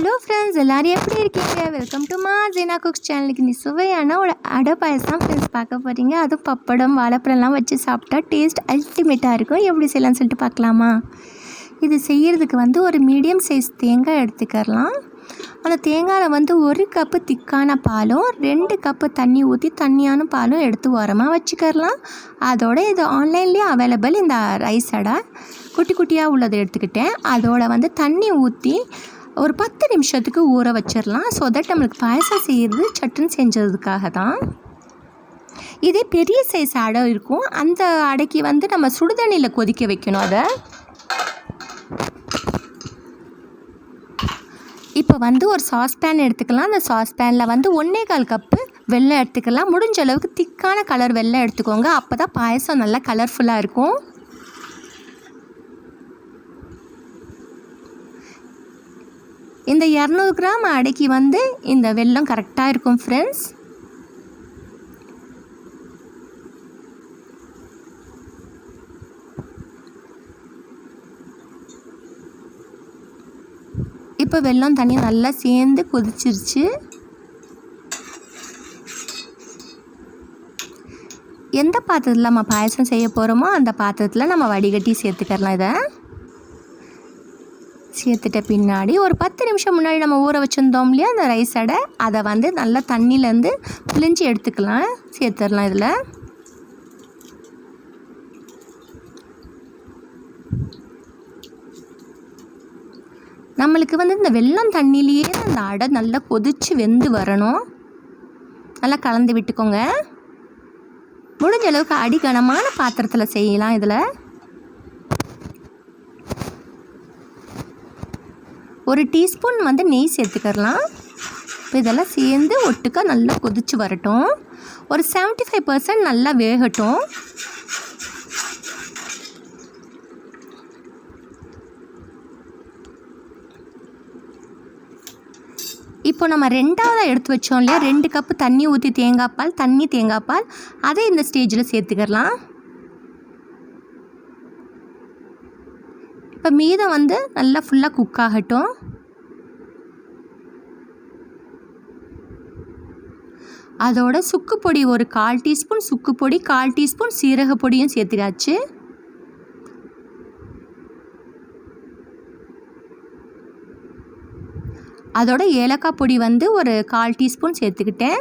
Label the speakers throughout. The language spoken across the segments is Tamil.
Speaker 1: ஹலோ ஃப்ரெண்ட்ஸ் எல்லோரும் எப்படி இருக்கீங்க? வெல்கம் டு மா ஜீனா குக்ஸ் சேனலுக்கு நீ சுவையான ஒரு அடை பாயசம் ஃப்ரெண்ட்ஸ் பார்க்க போகிறீங்க அதுவும் பப்படம் வாழைப்பழம்லாம் வச்சு சாப்பிட்டா டேஸ்ட் அல்டிமேட்டாக இருக்கும். எப்படி செய்யலாம்னு சொல்லிட்டு பார்க்கலாமா? இது செய்கிறதுக்கு வந்து ஒரு மீடியம் சைஸ் தேங்காய் எடுத்துக்கலாம் அந்த தேங்காயில் வந்து ஒரு கப்பு திக்கான பாலும் ரெண்டு கப்பு தண்ணி ஊற்றி தண்ணியான பாலும் எடுத்து உரமாக வச்சுக்கலாம் அதோட இது ஆன்லைன்லேயே அவைலபிள் இந்த ரைஸ் அடை. குட்டி குட்டியாக உள்ளதை எடுத்துக்கிட்டேன். அதோட வந்து தண்ணி ஊற்றி ஒரு பத்து நிமிஷத்துக்கு ஊற வச்சிடலாம் ஸோ தட் நம்மளுக்கு பாயசம் செய்கிறது சட்டுன்னு செஞ்சதுக்காக தான் இதே பெரிய சைஸ் அடை இருக்கும். அந்த அடைக்கு வந்து நம்ம சுடுதண்ணியில் கொதிக்க வைக்கணும் அதை. இப்போ வந்து ஒரு சாஸ்பேன் எடுத்துக்கலாம். அந்த சாஸ்பேனில் வந்து ஒன்றே கால் கப்பு வெள்ளம் எடுத்துக்கலாம். முடிஞ்ச அளவுக்கு திக்கான கலர் வெள்ளம் எடுத்துக்கோங்க. அப்போ தான் பாயசம் நல்லா கலர்ஃபுல்லாக இருக்கும். இந்த இரநூறு கிராம் அடைக்கி வந்து இந்த வெல்லம் கரெக்டாக இருக்கும் ஃப்ரெண்ட்ஸ் இப்போ வெல்லம் தண்ணி நல்லா சேர்ந்து கொதிச்சிருச்சு. எந்த பாத்திரத்தில் நம்ம பாயசம் செய்ய போகிறோமோ அந்த பாத்திரத்தில் நம்ம வடிகட்டி சேர்த்துக்கலாம் இதை. சேர்த்துட்ட பின்னாடி ஒரு பத்து நிமிஷம் முன்னாடி நம்ம ஊற வச்சுருந்தோம் இல்லையா அந்த ரைஸ் அடை அதை வந்து நல்லா தண்ணியிலேருந்து பிழிஞ்சு எடுத்துக்கலாம். சேர்த்துடலாம் இதில். நம்மளுக்கு வந்து இந்த வெள்ளம் தண்ணியிலேயே அந்த அடை நல்லா கொதித்து வெந்து வரணும். நல்லா கலந்து விட்டுக்கோங்க. முடிஞ்ச அளவுக்கு அடிகனமான பாத்திரத்தில் செய்யலாம் இதில். ஒரு டீஸ்பூன் வந்து நெய் சேர்த்துக்கலாம் இப்போ இதெல்லாம் சேர்ந்து ஒட்டுக்கா நல்லா கொதிச்சு வரட்டும். ஒரு செவன்ட்டி ஃபைவ் பர்சன்ட் நல்லா வேகட்டும். இப்போ நம்ம ரெண்டாவதாக எடுத்து வச்சோம் இல்லையா? ரெண்டு கப்பு தண்ணி ஊற்றி தேங்காய் பால் தண்ணி தேங்காய் பால். அதை இந்த ஸ்டேஜில் சேர்த்துக்கலாம் இப்போ மீதம் வந்து நல்லா ஃபுல்லாக குக் ஆகட்டும். அதோட சுக்கு பொடி ஒரு கால் டீஸ்பூன் சுக்கு பொடி கால் டீஸ்பூன் சீரக பொடியும் சேர்த்துடாச்சு அதோட ஏலக்காய் பொடி வந்து ஒரு கால் டீஸ்பூன் சேர்த்துக்கிட்டேன்.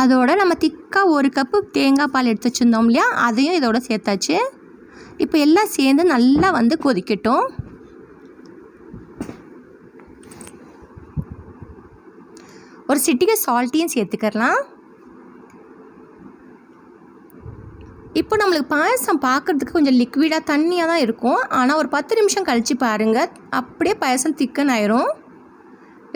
Speaker 1: அதோட நம்ம திக்காக ஒரு கப்பு தேங்காய் பால் எடுத்து வச்சுருந்தோம் இல்லையா? அதையும் இதோட சேர்த்தாச்சு. இப்போ எல்லாம் சேர்ந்து நல்லா வந்து கொதிக்கட்டும். ஒரு சிட்டிகை சால்ட்டையும் சேர்த்துக்கலாம் இப்போ நம்மளுக்கு பாயசம் பார்க்குறதுக்கு கொஞ்சம் லிக்விடாக தண்ணியாக தான் இருக்கும். ஆனால் ஒரு பத்து நிமிஷம் கழித்து பாருங்கள் அப்படியே பாயசம் திக்கன் ஆயிரும்.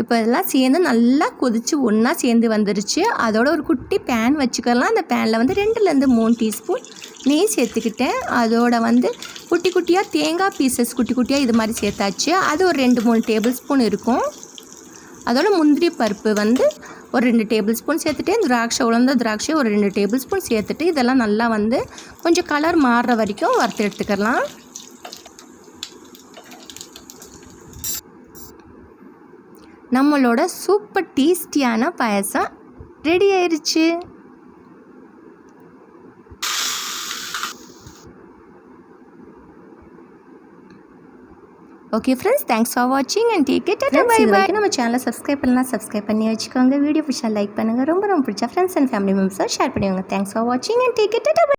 Speaker 1: இப்போ இதெல்லாம் சேர்ந்து நல்லா கொதித்து ஒன்றா சேர்ந்து வந்துருச்சு. அதோட ஒரு குட்டி பேன் வச்சுக்கலாம். அந்த பேனில் வந்து ரெண்டுலேருந்து மூணு டீஸ்பூன் நெய் சேர்த்துக்கிட்டேன். அதோட வந்து குட்டி குட்டியாக தேங்காய் பீசஸ் குட்டி குட்டியாக இது மாதிரி சேர்த்தாச்சு. அது ஒரு ரெண்டு மூணு டேபிள் ஸ்பூன் இருக்கும். அதோட முந்திரி பருப்பு வந்து ஒரு ரெண்டு டேபிள் ஸ்பூன் சேர்த்துட்டு திராட்சை உலர்ந்த திராட்சை ஒரு ரெண்டு டேபிள் ஸ்பூன் சேர்த்துட்டு இதெல்லாம் நல்லா வந்து கொஞ்சம் கலர் மாறுற வரைக்கும் வறுத்து எடுத்துக்கலாம். நம்மளோட சூப்பர் டேஸ்டியான பாயசம் ரெடி ஆயிடுச்சு ஓகே ஃப்ரெண்ட்ஸ் தேங்க்ஸ் ஃபார் வாட்சிங் and take it bye bye நம்ம சேனலை சப்ஸ்கிரைப் பண்ணலாம் சப்ஸ்கிரைப் பண்ணி வச்சுக்கோங்க. வீடியோ பிடிச்சா லைக் பண்ணுங்கள் ரொம்ப ரொம்ப பிடிச்சா ஃப்ரெண்ட்ஸ் அண்ட் ஃபேமிலி மெம்பர்ஸாக ஷேர் பண்ணிவிடுங்க தேங்க்ஸ் ஃபார் வாட்சிங் அண்ட் டேக் இட்